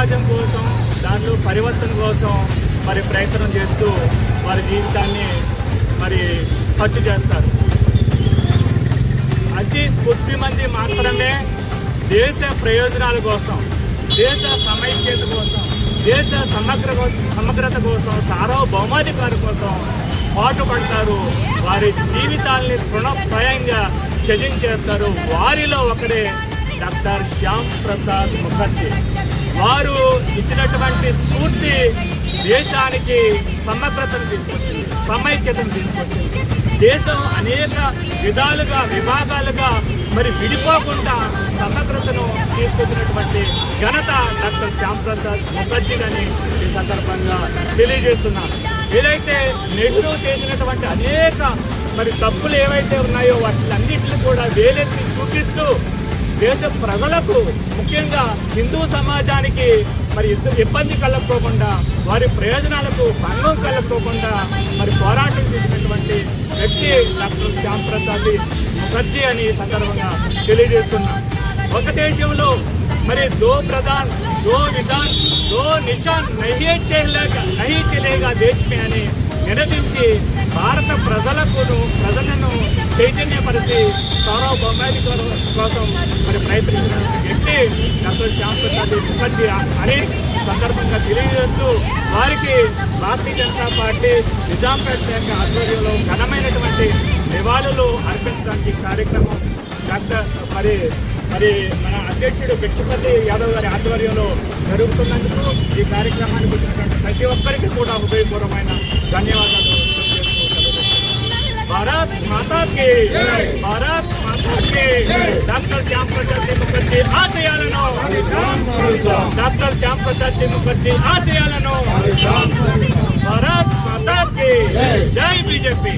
సమాజం కోసం దాంట్లో పరివర్తన కోసం మరి ప్రయత్నం చేస్తూ వారి జీవితాన్ని మరి ఖర్చు చేస్తారు. అతి కొద్ది మంది మాత్రమే దేశ ప్రయోజనాల కోసం దేశ సమైక్యత కోసం దేశ సమగ్ర సమగ్రత కోసం సార్వభౌమాధికారి కోసం పాటుపడతారు. వారి జీవితాల్ని తృణప్రాయంగా త్యజించేస్తారు. వారిలో ఒకడే డాక్టర్ శ్యామ్ ప్రసాద్ ముఖర్జీ. వారు ఇచ్చినటువంటి స్ఫూర్తి దేశానికి సమగ్రతను తీసుకొచ్చింది సమైక్యతను తీసుకొచ్చింది. దేశం అనేక విధాలుగా విభాగాలుగా మరి విడిపోకుండా సమగ్రతను తీసుకొచ్చినటువంటి ఘనత డాక్టర్ శ్యాంప్రసాద్ ముఖర్జీ అని ఈ సందర్భంగా తెలియజేస్తున్నాను. ఏదైతే నెహ్రూ చేసినటువంటి అనేక మరి తప్పులు ఏవైతే ఉన్నాయో వాటిలన్నింటిని కూడా వేలెత్తి చూపిస్తూ దేశ ప్రజలకు ముఖ్యంగా హిందూ సమాజానికి మరి ఇబ్బంది కలగకోకుండా వారి ప్రయోజనాలకు భంగం కలగకోకుండా మరి పోరాటం చేసినటువంటి వ్యక్తి డాక్టర్ శ్యామ్ ప్రసాద్ ముఖర్జీ అని సందర్భంగా తెలియజేస్తున్నా. ఒక దేశంలో మరి దో ప్రధాన్ దో విధాన్ దో నిషాన్ నహీ చేయలేక నహీ చలేగా దేశమే అని నినదించి భారత ప్రజలకును ప్రజల చైతన్యపరిచి సార్వభౌమాధికారం కోసం మరి ప్రయత్నించిన వ్యక్తి డాక్టర్ శ్యామ్ ప్రసాద్ ముఖర్జీ అని సందర్భంగా తెలియజేస్తూ వారికి భారతీయ జనతా పార్టీ నిజాంపేట శాఖ ఆధ్వర్యంలో ఘనమైనటువంటి నివాళులు అర్పించడానికి కార్యక్రమం డాక్టర్ మరి మరి మన అధ్యక్షుడు బిక్షపతి యాదవ్ గారి ఆధ్వర్యంలో జరుగుతున్నందుకు ఈ కార్యక్రమానికి వచ్చినటువంటి ప్రతి ఒక్కరికి కూడా హృదయపూర్వమైన ధన్యవాదాలు. తీసుకుంటున్నాను. భారత్ మాతా కి భారత్ మాతా కి డాక్టర్ శ్యామ్ ప్రసాద్ జీ ముఖర్జీ ఆశయాలను డాక్టర్ శ్యామ్ ప్రసాద్ జీ ముఖర్జీ ఆశయాలను భారత్ మాతా కి జై బీజేపీ